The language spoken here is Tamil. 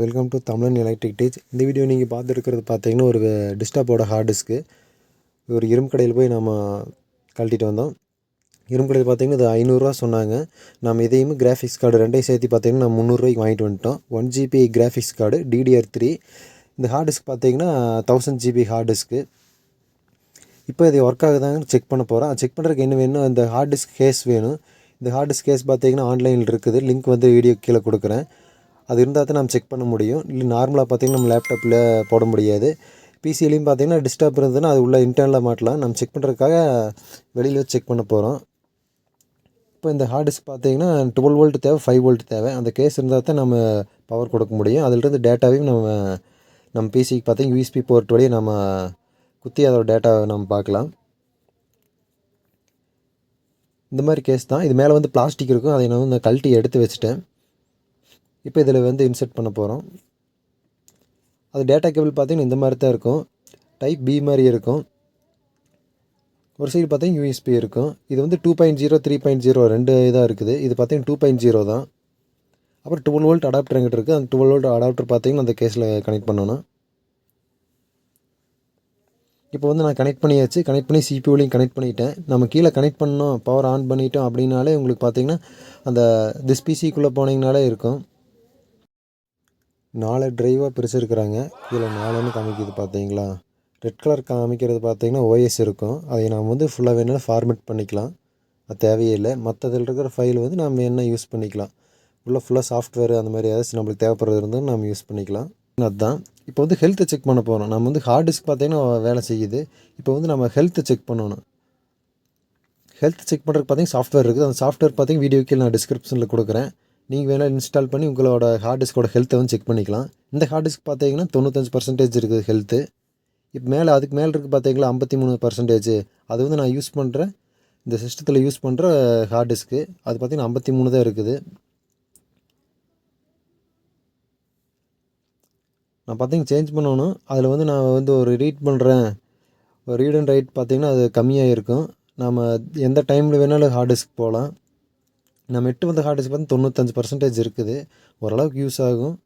Welcome to Tamilan electric teach இந்த வீடியோ நீங்கள் பார்த்துருக்கிறது பார்த்தீங்கன்னா ஒரு டிஸ்டாப்போட ஹார்ட் டிஸ்க்கு ஒரு இரும்பு கடையில் போய் நம்ம கழட்டிட்டு வந்தோம். இரும்பு கடையில் பார்த்தீங்கன்னா இது ஐநூறுரூவா சொன்னாங்க. நம்ம இதையும் கிராஃபிக்ஸ் கார்டு ரெண்டையும் சேர்த்து பார்த்தீங்கன்னா நம்ம முந்நூறுரூவாய்க்கு வாங்கிட்டு வந்துட்டோம். One GB graphics card DDR three இந்த ஹார்ட் டிஸ்க் பார்த்தீங்கன்னா தௌசண்ட் ஜிபி ஹார்ட் டிஸ்க்கு இப்போ இது ஒர்க் ஆகுதாங்கன்னு செக் பண்ண போகிறோம் செக் பண்ணுறதுக்கு என்ன வேணும்? இந்த ஹார்ட் டிஸ்க் கேஸ் வேணும். இந்த ஹார்ட் டிஸ்க் கேஸ் பார்த்தீங்கன்னா ஆன்லைனில் இருக்குது. லிங்க் வந்து வீடியோ கீழே கொடுக்குறேன். அது இருந்தால் தான் நம்ம செக் பண்ண முடியும். இல்லை நார்மலாக பார்த்திங்கன்னா நம்ம லேப்டாப்பில் போட முடியாது. பிசிலையும் பார்த்தீங்கன்னா டிஸ்டர்ப் இருந்ததுன்னா அது உள்ள இன்டர்னலாக மாட்டலாம். நம்ம செக் பண்ணுறதுக்காக வெளியில் வச்சு செக் பண்ண போகிறோம் இப்போ இந்த ஹார்ட் டிஸ்க் பார்த்தீங்கன்னா டுவெல் வோல்ட் தேவை ஃபைவ் வோல்ட் தேவை. அந்த கேஸ் இருந்தால் தான் நம்ம பவர் கொடுக்க முடியும். அதிலிருந்து டேட்டாவையும் நம்ம நம்ம பிசிக்கு பார்த்திங்கன்னா யூஎஸ்பி போர்ட் வழியாக நம்ம குத்தி அதோட டேட்டாவை நம்ம பார்க்கலாம். இந்த மாதிரி கேஸ் தான். இது மேலே வந்து பிளாஸ்டிக் இருக்கும். அதை நான் வந்து கழட்டி எடுத்து வச்சுட்டேன். இப்போ இதில் வந்து இன்சர்ட் பண்ண போகிறோம். அது டேட்டா கேபிள் பார்த்தீங்கன்னா இந்த மாதிரி தான் இருக்கும். டைப் பி மாதிரி இருக்கும். ஒரு சைடு பார்த்தீங்கன்னா யூஎஸ்பி இருக்கும். இது வந்து two point zero three point zero ரெண்டு இதாக இருக்குது. இது பார்த்தீங்கன்னா டூ பாயிண்ட் ஜீரோ தான். அப்புறம் டுவெல் வோல்ட் அடாப்டர் எங்கிட்ட இருக்குது அந்த டுவெல் வோல்ட் அடாப்டர் பார்த்தீங்கன்னா அந்த கேஸில் கனெக்ட் பண்ணணும். இப்போ வந்து நான் கனெக்ட் பண்ணியாச்சு. கனெக்ட் பண்ணி சிபியூலையும் கனெக்ட் பண்ணிட்டேன். நம்ம கீழே கனெக்ட் பண்ணோம் பவர் ஆன் பண்ணிட்டோம் அப்படின்னாலே உங்களுக்கு பார்த்தீங்கன்னா அந்த திஸ் பிசிக்குள்ளே போனீங்கனாலே இருக்கும். நாலு டிரைவாக பிரிச்சிருக்கிறாங்க. இதில் நாலுன்னு காமிக்குது பார்த்தீங்களா? ரெட் கலர் காமிக்கிறது பார்த்தீங்கன்னா ஓஎஸ் இருக்கும். அதை நாம் வந்து ஃபுல்லாக வேணாலும் ஃபார்மேட் பண்ணிக்கலாம். அது தேவையே இல்லை மற்றதில் இருக்கிற ஃபைல் வந்து நம்ம என்ன யூஸ் பண்ணிக்கலாம். உள்ள ஃபுல்லாக சாஃப்ட்வேர் அந்த மாதிரி ஏதாச்சும் நம்மளுக்கு தேவைப்படுறது இருந்தால் நம்ம யூஸ் பண்ணிக்கலாம். அதுதான் இப்போ வந்து ஹெல்த்தை செக் பண்ண போகிறோம் நம்ம வந்து ஹார்ட் டிஸ்க் பார்த்தீங்கன்னா வேலை செய்யுது. இப்போ வந்து நம்ம ஹெல்த்தை செக் பண்ணணும். ஹெல்த் செக் பண்ணுறதுக்கு பார்த்தீங்கன்னா சாஃப்ட்வேர் இருக்குது. அந்த சாஃப்ட்வேர் பார்த்தீங்கன்னா வீடியோ கீழே நான் டிஸ்கிரிப்ஷனில் கொடுக்குறேன். நீங்கள் வேணால் இன்ஸ்டால் பண்ணி உங்களோட ஹார்ட் டிஸ்கோட ஹெல்த்தை வந்து செக் பண்ணிக்கலாம். இந்த ஹார்ட் டிஸ்க் பார்த்தீங்கன்னா தொண்ணூத்தஞ்சு பர்சன்டேஜ் இருக்குது ஹெல்த்து இப்போ மேலே அதுக்கு மேலே இருக்குது பார்த்தீங்களா ஐம்பத்தி மூணு பர்சன்டேஜ் அது வந்து நான் யூஸ் பண்ணுறேன் இந்த சிஸ்டத்தில் யூஸ் பண்ணுற ஹார்ட் டிஸ்க்கு அது பார்த்தீங்கன்னா ஐம்பத்தி மூணு தான் இருக்குது. நான் பார்த்தீங்கன்னா சேஞ்ச் பண்ணணும். அதில் வந்து நான் வந்து ஒரு ரீட் பண்ணுறேன் ஒரு ரீட் அண்ட் ரைட் பார்த்திங்கன்னா அது கம்மியாக இருக்கும் நம்ம எந்த டைமில் வேணாலும் ஹார்ட் டிஸ்க் போகலாம் நம்ம எட்டு வந்த ஹார்ட் டிஸ்க் பார்த்தா தொண்ணூத்தஞ்சு பர்சன்டேஜ் இருக்குது. ஓரளவுக்கு யூஸ் ஆகும்.